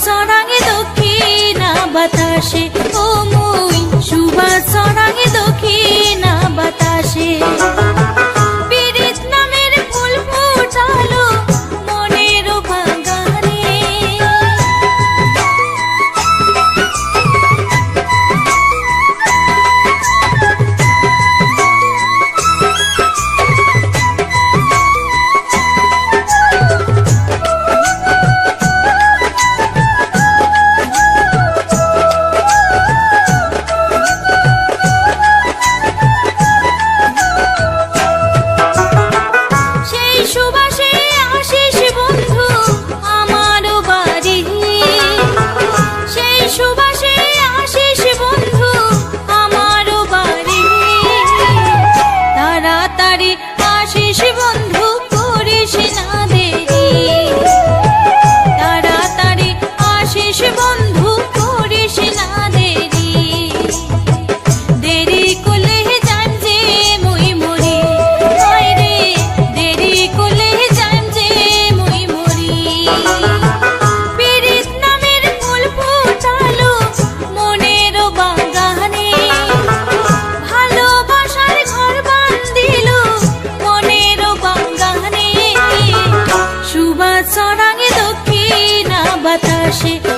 সরাঙে দক্ষিণা বাতাসে নারী আশিস বন্ধু করিস না 是。